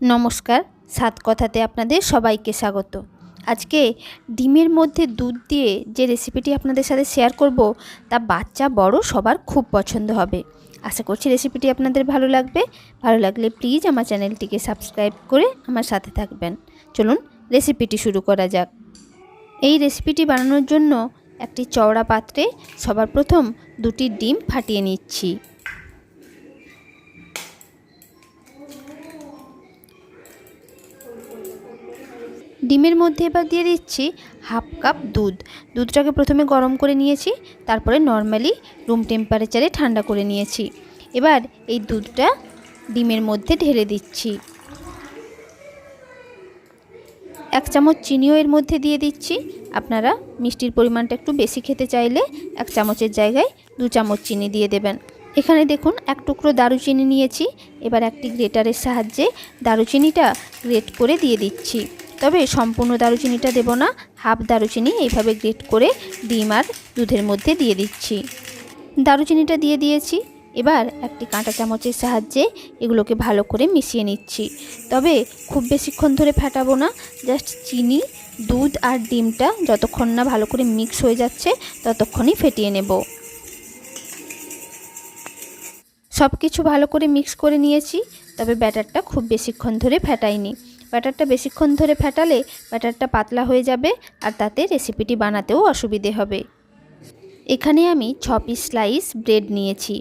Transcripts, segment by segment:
নমস্কার, সাত কথাতে আপনাদের সবাইকে স্বাগত। আজকে ডিমের মধ্যে দুধ দিয়ে যে রেসিপিটি আপনাদের সাথে শেয়ার করব, তা বাচ্চা বড় সবার খুব পছন্দ হবে। আশা করছি রেসিপিটি আপনাদের ভালো লাগবে। ভালো লাগলে প্লিজ আমার চ্যানেলটিকে সাবস্ক্রাইব করে আমার সাথে থাকবেন। চলুন রেসিপিটি শুরু করা যাক। এই রেসিপিটি বানানোর জন্য একটি চওড়া পাত্রে সবার প্রথম দুটি ডিম ফাটিয়ে নিচ্ছি। ডিমের মধ্যে এবার দিয়ে দিচ্ছি হাফ কাপ দুধ। দুধটাকে প্রথমে গরম করে নিয়েছি, তারপরে নর্মালি রুম টেম্পারেচারে ঠান্ডা করে নিয়েছি। এবার এই দুধটা ডিমের মধ্যে ঢেলে দিচ্ছি। এক চামচ চিনিও এর মধ্যে দিয়ে দিচ্ছি। আপনারা মিষ্টির পরিমাণটা একটু বেশি খেতে চাইলে এক চামচের জায়গায় দু চামচ চিনি দিয়ে দেবেন। এখানে দেখুন, এক টুকরো দারুচিনি নিয়েছি। এবার একটি গ্রেটারের সাহায্যে দারুচিনিটা গ্রেট করে দিয়ে দিচ্ছি। তবে সম্পূর্ণ দারুচিনিটা দেব না। হাফ দারুচিনি এইভাবে গ্রেট করে ডিম আর দুধের মধ্যে দিয়ে দিচ্ছি। দারুচিনিটা দিয়ে দিয়েছি। এবার একটি কাঁটা চামচের সাহায্যে এগুলোকে ভালো করে মিশিয়ে নিচ্ছি। তবে খুব বেশিক্ষণ ধরে ফাটাবো না। জাস্ট চিনি, দুধ আর ডিমটা যতক্ষণ না ভালো করে মিক্স হয়ে যাচ্ছে ততক্ষণই ফেটিয়ে নেব। সব কিছু ভালো করে মিক্স করে নিয়েছি, তবে ব্যাটারটা খুব বেশিক্ষণ ধরে ফেটাইনি। ব্যাটারটা বেশিক্ষণ ধরে ফেটালে ব্যাটারটা পাতলা হয়ে যাবে আর তাতে রেসিপিটি বানাতেও অসুবিধে হবে। এখানে আমি ছ পিস স্লাইস ব্রেড নিয়েছি।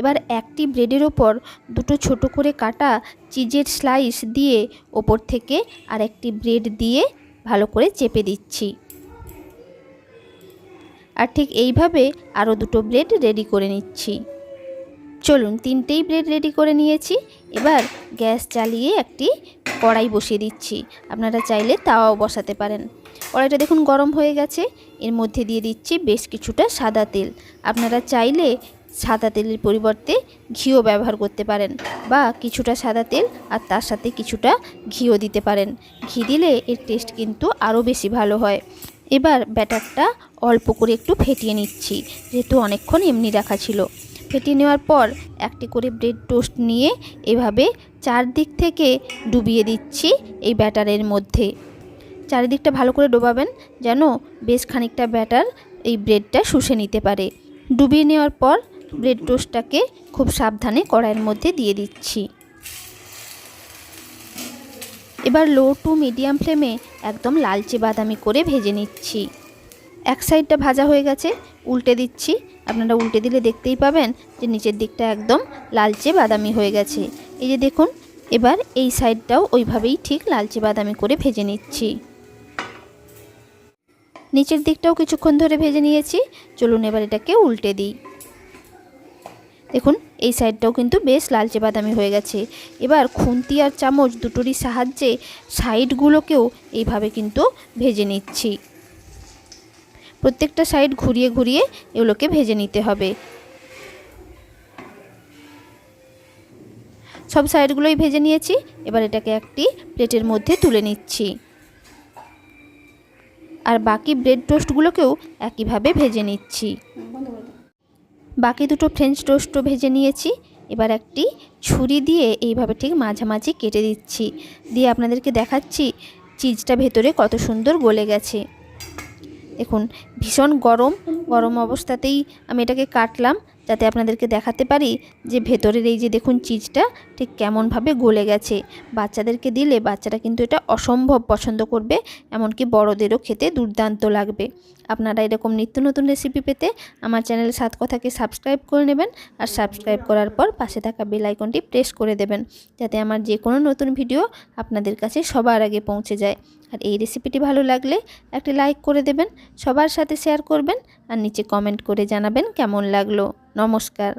এবার একটি ব্রেডের ওপর দুটো ছোট করে কাটা চিজের স্লাইস দিয়ে ওপর থেকে আর একটি ব্রেড দিয়ে ভালো করে চেপে দিচ্ছি। আর ঠিক এইভাবে আরও দুটো ব্রেড রেডি করে নিচ্ছি। চলুন তিনটেই ব্রেড রেডি করে নিয়েছি। এবার গ্যাস চালিয়ে একটি কড়াই বসিয়ে দিচ্ছি। আপনারা চাইলে তাওয়াও বসাতে পারেন। কড়াইটা দেখুন গরম হয়ে গেছে। এর মধ্যে দিয়ে দিচ্ছি বেশ কিছুটা সাদা তেল। আপনারা চাইলে সাদা তেলের পরিবর্তে ঘিও ব্যবহার করতে পারেন বা কিছুটা সাদা তেল আর তার সাথে কিছুটা ঘিও দিতে পারেন। ঘি দিলে এর টেস্ট কিন্তু আরও বেশি ভালো হয়। এবার ব্যাটারটা অল্প করে একটু ফেটিয়ে নিচ্ছি, যেহেতু অনেকক্ষণ এমনি রাখা ছিল। ফেটিয়ে নেওয়ার পর একটি করে ব্রেড টোস্ট নিয়ে এভাবে চারদিক থেকে ডুবিয়ে দিচ্ছি এই ব্যাটারের মধ্যে। চারিদিকটা ভালো করে ডোবাবেন যেন বেশ খানিকটা ব্যাটার এই ব্রেডটা শুষে নিতে পারে। ডুবিয়ে নেওয়ার পর ব্রেড টোস্টটাকে খুব সাবধানে কড়াইয়ের মধ্যে দিয়ে দিচ্ছি। এবার লো টু মিডিয়াম ফ্লেমে একদম লালচে বাদামি করে ভেজে নিচ্ছি। এক সাইডটা ভাজা হয়ে গেছে, উল্টে দিচ্ছি। আপনারা উল্টে দিলে দেখতেই পাবেন যে নিচের দিকটা একদম লালচে বাদামি হয়ে গেছে। এই যে দেখুন, এবার এই সাইডটাও ওইভাবেই ঠিক লালচে বাদামি করে ভেজে নিচ্ছি। নিচের দিকটাও কিছুক্ষণ ধরে ভেজে নিয়েছি। চলুন এবার এটাকে উল্টে দিই। দেখুন, এই সাইডটাও কিন্তু বেশ লালচে বাদামি হয়ে গেছে। এবার খুন্তি আর চামচ দুটোরই সাহায্যে সাইডগুলোকেও এইভাবে কিন্তু ভেজে নিচ্ছি। প্রত্যেকটা সাইড ঘুরিয়ে ঘুরিয়ে এগুলোকে ভেজে নিতে হবে। সব সাইডগুলোই ভেজে নিয়েছি, এবার এটাকে একটি প্লেটের মধ্যে তুলে নিচ্ছি। আর বাকি ব্রেড টোস্টগুলোকেও একইভাবে ভেজে নিচ্ছি। বাকি দুটো ফ্রেঞ্চ টোস্টও ভেজে নিয়েছি, এবার একটি ছুরি দিয়ে এইভাবে ঠিক মাঝামাঝি কেটে দিচ্ছি। দিয়ে আপনাদেরকে দেখাচ্ছি, চিজটা ভেতরে কত সুন্দর গলে গেছে। দেখুন ভীষণ গরম গরম অবস্থাতেই আমি এটাকে কাটলাম। যাতে আপনাদেরকে দেখাতে পারি যে ভেতরের এই যে দেখুন চিজটা ঠিক কেমনভাবে গলে গেছে। বাচ্চাদেরকে দিলে বাচ্চারা কিন্তু এটা অসম্ভব পছন্দ করবে, এমনকি বড়দেরও খেতে দুর্দান্ত লাগবে। আপনারা এরকম নিত্য নতুন রেসিপি পেতে আমার চ্যানেল সাত কথাকে সাবস্ক্রাইব করে নেবেন আর সাবস্ক্রাইব করার পর পাশে থাকা বেল আইকনটি প্রেস করে দেবেন, যাতে আমার যে কোনো নতুন ভিডিও আপনাদের কাছে সবার আগে পৌঁছে যায়। আর এই রেসিপিটি ভালো লাগলে একটি লাইক করে দেবেন, সবার সাথে শেয়ার করবেন আর নিচে কমেন্ট করে জানাবেন কেমন লাগল। নমস্কার।